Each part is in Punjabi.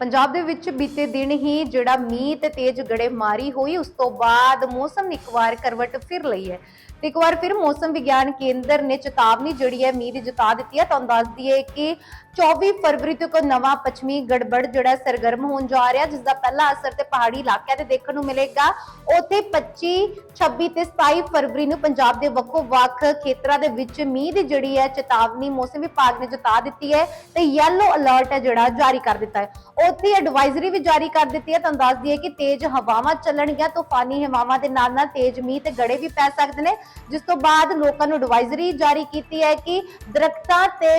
ਪੰਜਾਬ ਦੇ ਵਿੱਚ ਬੀਤੇ ਦਿਨ ਹੀ ਜਿਹੜਾ ਮੀਂਹ ਤੇ ਤੇਜ਼ ਗੜੇਮਾਰੀ ਹੋਈ, ਉਸ ਤੋਂ ਬਾਅਦ ਮੌਸਮ ਨੇ ਇੱਕ ਵਾਰ ਕਰਵਟ ਫਿਰ ਲਈ ਹੈ। ਤੇ ਇੱਕ ਵਾਰ ਫਿਰ ਮੌਸਮ ਵਿਗਿਆਨ ਕੇਂਦਰ ਨੇ ਚੇਤਾਵਨੀ ਜਿਹੜੀ ਹੈ ਮੀਂਹ ਦੀ ਜਤਾ ਦਿੱਤੀ ਹੈ। ਤੁਹਾਨੂੰ ਦੱਸ ਦਈਏ ਕਿ 24 ਫਰਵਰੀ ਤੋਂ ਇੱਕ ਨਵਾਂ ਪੱਛਮੀ ਗੜਬੜ ਜਿਹੜਾ ਸਰਗਰਮ ਹੋਣ ਜਾ ਰਿਹਾ, ਜਿਸ ਦਾ ਪਹਿਲਾ ਅਸਰ ਤੇ ਪਹਾੜੀ ਇਲਾਕਿਆਂ ਤੇ ਦੇਖਣ ਨੂੰ ਮਿਲੇਗਾ। ਉੱਥੇ 25 26 ਤੇ 27 ਫਰਵਰੀ ਨੂੰ ਪੰਜਾਬ ਦੇ ਵੱਖੋ ਵੱਖ ਖੇਤਰਾਂ ਦੇ ਵਿੱਚ ਮੀਂਹ ਦੀ ਜਿਹੜੀ ਹੈ ਚੇਤਾਵਨੀ ਮੌਸਮ ਵਿਭਾਗ ਨੇ ਜਤਾ ਦਿੱਤੀ ਹੈ ਤੇ ਯੈਲੋ ਅਲਰਟ ਹੈ ਜਿਹੜਾ, ਜਾਰੀ ਕਰ ਦਿੱਤਾ ਹੈ। ਉੱਥੇ ਐਡਵਾਈਜ਼ਰੀ ਵੀ ਜਾਰੀ ਕਰ ਦਿੱਤੀ ਹੈ। ਤੁਹਾਨੂੰ ਦੱਸ ਦਈਏ ਕਿ ਤੇਜ਼ ਹਵਾਵਾਂ ਚੱਲਣਗੀਆਂ ਤੂਫਾਨੀ ਹਵਾਵਾਂ ਦੇ ਨਾਲ ਨਾਲ ਤੇਜ਼ ਮੀਂਹ ਤੇ ਗੜੇ ਵੀ ਪੈ ਸਕਦੇ ਨੇ। ਜਿਸ ਤੋਂ ਬਾਅਦ ਲੋਕਾਂ ਨੂੰ ਐਡਵਾਈਜ਼ਰੀ ਜਾਰੀ ਕੀਤੀ ਹੈ ਕਿ ਦਰਖਤਾਂ ਤੇ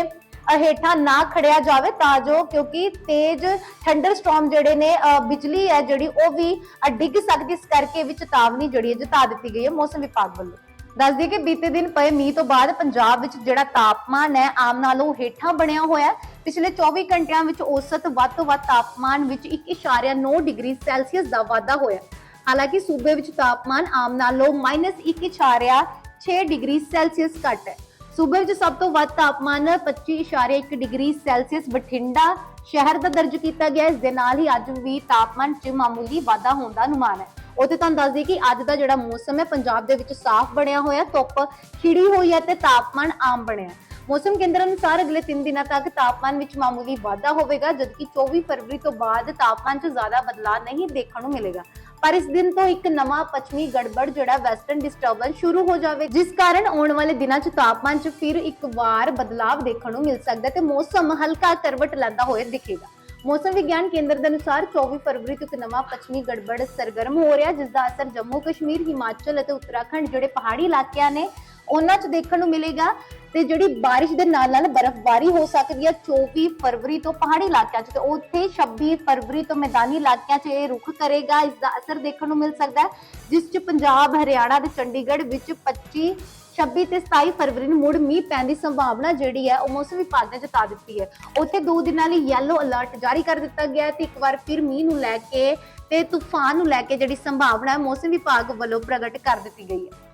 ਹੇਠਾਂ ਨਾ ਖੜਿਆ ਜਾਵੇ ਤਾਂ ਜੋ ਕਿਉਂਕਿ ਤੇਜ਼ ਥੰਡਰ ਸਟਾਰਮ ਜਿਹੜੇ ਨੇ ਅ, ਬਿਜਲੀ ਹੈ ਜਿਹੜੀ ਉਹ ਵੀ ਡਿੱਗ ਸਕਦੀ ਇਸ ਕਰਕੇ ਵੀ ਚੇਤਾਵਨੀ ਜਿਹੜੀ ਹੈ ਜਤਾ ਦਿੱਤੀ ਗਈ ਹੈ। ਮੌਸਮ ਵਿਭਾਗ ਵੱਲੋਂ। ਦੱਸ ਦਈਏ ਕਿ ਬੀਤੇ ਦਿਨ ਪਏ ਮੀਂਹ ਤੋਂ ਬਾਅਦ ਪੰਜਾਬ ਵਿੱਚ ਜਿਹੜਾ ਤਾਪਮਾਨ ਹੈ, ਆਮ ਨਾਲੋਂ ਹੇਠਾਂ ਬਣਿਆ ਹੋਇਆ ਪਿਛਲੇ 24 ਘੰਟਿਆਂ ਵਿੱਚ ਔਸਤ ਵੱਧ ਤੋਂ ਵੱਧ ਤਾਪਮਾਨ ਵਿੱਚ 1.9 ਡਿਗਰੀ ਸੈਲਸੀਅਸ ਦਾ ਵਾਧਾ ਹੋਇਆ ਹਾਲਾਂਕਿ ਸੂਬੇ ਵਿੱਚ ਤਾਪਮਾਨ ਆਮ ਨਾਲੋਂ -1.6 ਡਿਗਰੀ ਸੈਲਸੀਅਸ ਘੱਟ ਹੈ। ਸੂਬੇ ਵਿੱਚ ਸਭ ਤੋਂ ਵੱਧ ਤਾਪਮਾਨ 25.1 ਡਿਗਰੀ ਸੈਲਸੀਅਸ ਬਠਿੰਡਾ ਸ਼ਹਿਰ ਦਾ ਦਰਜ ਕੀਤਾ ਗਿਆ ਇਸ ਦੇ ਨਾਲ ਹੀ ਅੱਜ ਵੀ ਤਾਪਮਾਨ 'ਚ ਮਾਮੂਲੀ ਵਾਧਾ ਹੋਣ ਦਾ ਅਨੁਮਾਨ ਹੈ। ਉਹਤੇ ਤੁਹਾਨੂੰ ਦੱਸ ਦਈਏ ਕਿ ਅੱਜ ਦਾ ਜਿਹੜਾ ਮੌਸਮ ਹੈ, ਪੰਜਾਬ ਦੇ ਵਿੱਚ ਸਾਫ਼ ਬਣਿਆ ਹੋਇਆ, ਧੁੱਪ ਖਿੜੀ ਹੋਈ ਹੈ ਤੇ ਤਾਪਮਾਨ ਆਮ ਬਣਿਆ। ਮੌਸਮ ਕੇਂਦਰ ਅਨੁਸਾਰ ਅਗਲੇ 3 ਦਿਨਾਂ ਤੱਕ ਤਾਪਮਾਨ ਵਿੱਚ ਮਾਮੂਲੀ ਵਾਧਾ ਹੋਵੇਗਾ, ਜਦਕਿ 24 ਫਰਵਰੀ ਤੋਂ ਬਾਅਦ ਤਾਪਮਾਨ 'ਚ ਜ਼ਿਆਦਾ ਬਦਲਾਅ ਨਹੀਂ ਦੇਖਣ ਨੂੰ ਮਿਲੇਗਾ। ਪਰ ਇਸ ਦਿਨ ਤੋਂ ਇੱਕ ਨਵਾਂ ਪੱਛਮੀ ਗੜਬੜ ਜਿਹੜਾ ਵੈਸਟਰਨ ਡਿਸਟਰਬੈਂਸ ਸ਼ੁਰੂ ਹੋ ਜਾਵੇ, ਜਿਸ ਕਾਰਨ ਆਉਣ ਵਾਲੇ ਦਿਨਾਂ 'ਚ ਤਾਪਮਾਨ 'ਚ ਫਿਰ ਇੱਕ ਵਾਰ ਬਦਲਾਅ ਦੇਖਣ ਨੂੰ ਮਿਲ ਸਕਦਾ ਹੈ ਤੇ ਮੌਸਮ ਹਲਕਾ ਕਰਵਟ ਲੈਂਦਾ ਹੋਇਆ ਦਿਖੇਗਾ। ਮੌਸਮ ਵਿਗਿਆਨ ਕੇਂਦਰ ਦੇ ਅਨੁਸਾਰ 24 ਫਰਵਰੀ ਤੋਂ ਇੱਕ ਨਵਾਂ ਪੱਛਮੀ ਗੜਬੜ ਸਰਗਰਮ ਹੋ ਰਿਹਾ, ਜਿਸ ਦਾ ਅਸਰ ਜੰਮੂ, ਕਸ਼ਮੀਰ, ਹਿਮਾਚਲ ਅਤੇ ਉੱਤਰਾਖੰਡ ਜਿਹੜੇ ਪਹਾੜੀ ਇਲਾਕਿਆਂ ਨੇ, ਉਹਨਾਂ 'ਚ ਦੇਖਣ ਨੂੰ ਮਿਲੇਗਾ। ਤੇ ਜਿਹੜੀ ਬਾਰਿਸ਼ ਦੇ ਨਾਲ ਨਾਲ ਬਰਫ਼ਬਾਰੀ ਹੋ ਸਕਦੀ ਹੈ 24 ਫਰਵਰੀ ਤੋਂ ਪਹਾੜੀ ਇਲਾਕਿਆਂ 'ਚ, ਤੇ ਉੱਥੇ 26 ਫਰਵਰੀ ਤੋਂ ਮੈਦਾਨੀ ਇਲਾਕਿਆਂ 'ਚ ਇਹ ਰੁਖ ਕਰੇਗਾ, ਇਸ ਦਾ ਅਸਰ ਦੇਖਣ ਨੂੰ ਮਿਲ ਸਕਦਾ ਹੈ, ਜਿਸ 'ਚ ਪੰਜਾਬ, ਹਰਿਆਣਾ ਤੇ ਚੰਡੀਗੜ੍ਹ ਵਿੱਚ 25 26 ਤੇ 27 ਫਰਵਰੀ ਨੂੰ ਮੁੜ ਮੀਂਹ ਪੈਣ ਦੀ ਸੰਭਾਵਨਾ ਜਿਹੜੀ ਹੈ, ਉਹ ਮੌਸਮ ਵਿਭਾਗ ਨੇ ਜਤਾ ਦਿੱਤੀ ਹੈ। ਉੱਥੇ ਦੋ ਦਿਨਾਂ ਲਈ ਯੈਲੋ ਅਲਰਟ ਜਾਰੀ ਕਰ ਦਿੱਤਾ ਗਿਆ ਹੈ ਤੇ ਇੱਕ ਵਾਰ ਫਿਰ ਮੀਂਹ ਨੂੰ ਲੈ ਕੇ ਤੇ ਤੂਫਾਨ ਨੂੰ ਲੈ ਕੇ ਜਿਹੜੀ ਸੰਭਾਵਨਾ ਹੈ, ਮੌਸਮ ਵਿਭਾਗ ਵੱਲੋਂ ਪ੍ਰਗਟ ਕਰ ਦਿੱਤੀ ਗਈ ਹੈ।